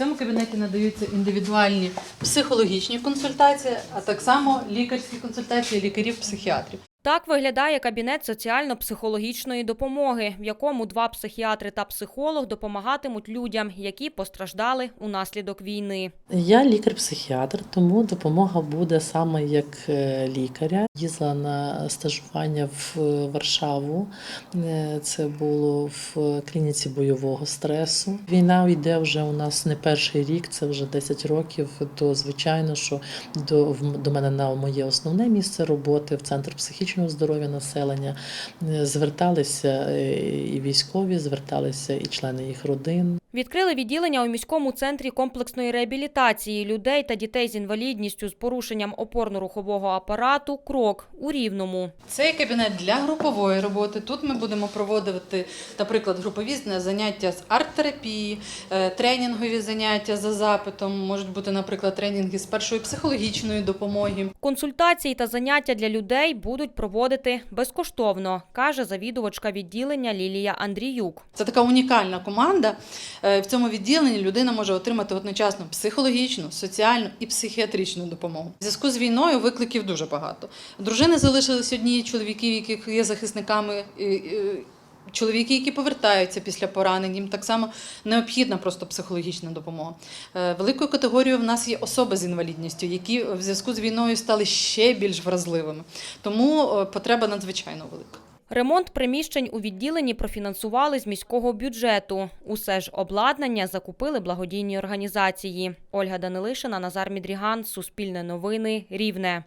цьому кабінеті надаються індивідуальні психологічні консультації, а так само лікарські консультації лікарів-психіатрів. Так виглядає кабінет соціально-психологічної допомоги, в якому два психіатри та психолог допомагатимуть людям, які постраждали унаслідок війни. Я лікар-психіатр, тому допомога буде саме як е, лікаря. Їздила на стажування в Варшаву. Е, Це було в клініці бойового стресу. Війна йде вже у нас не перший рік, це вже 10 років. То звичайно, що до, до мене на моє основне місце роботи в центр психічного здоров'я населення е, зверталися е, і військові, зверталися і члени їх родин. Відкрили відділення у міському центрі комплексної реабілітації людей та дітей з інвалідністю з порушенням опорно-рухового апарату Крок у Рівному. Цей кабінет для групової роботи. Тут ми будемо проводити, наприклад, групові заняття з арт-терапії, е, тренінгові заняття за запитом, можуть бути, наприклад, тренінги з першої психологічної допомоги. Консультації та заняття для людей будуть проводити безкоштовно, каже завідувачка відділення Лілія Андріюк. Це така унікальна команда. Е, В цьому відділенні людина може отримати одночасно психологічну, соціальну і психіатричну допомогу. В зв'язку з війною викликів дуже багато. Дружини залишились одні, чоловіків, яких є захисниками. Чоловіки, які повертаються після поранень, їм так само необхідна просто психологічна допомога. Е, Великою категорією в нас є особи з інвалідністю, які в зв'язку з війною стали ще більш вразливими. Тому е, потреба надзвичайно велика. Ремонт приміщень у відділенні профінансували з міського бюджету. Усе ж обладнання закупили благодійні організації. Ольга Данилишина, Назар Мідріган, Суспільне новини, Рівне.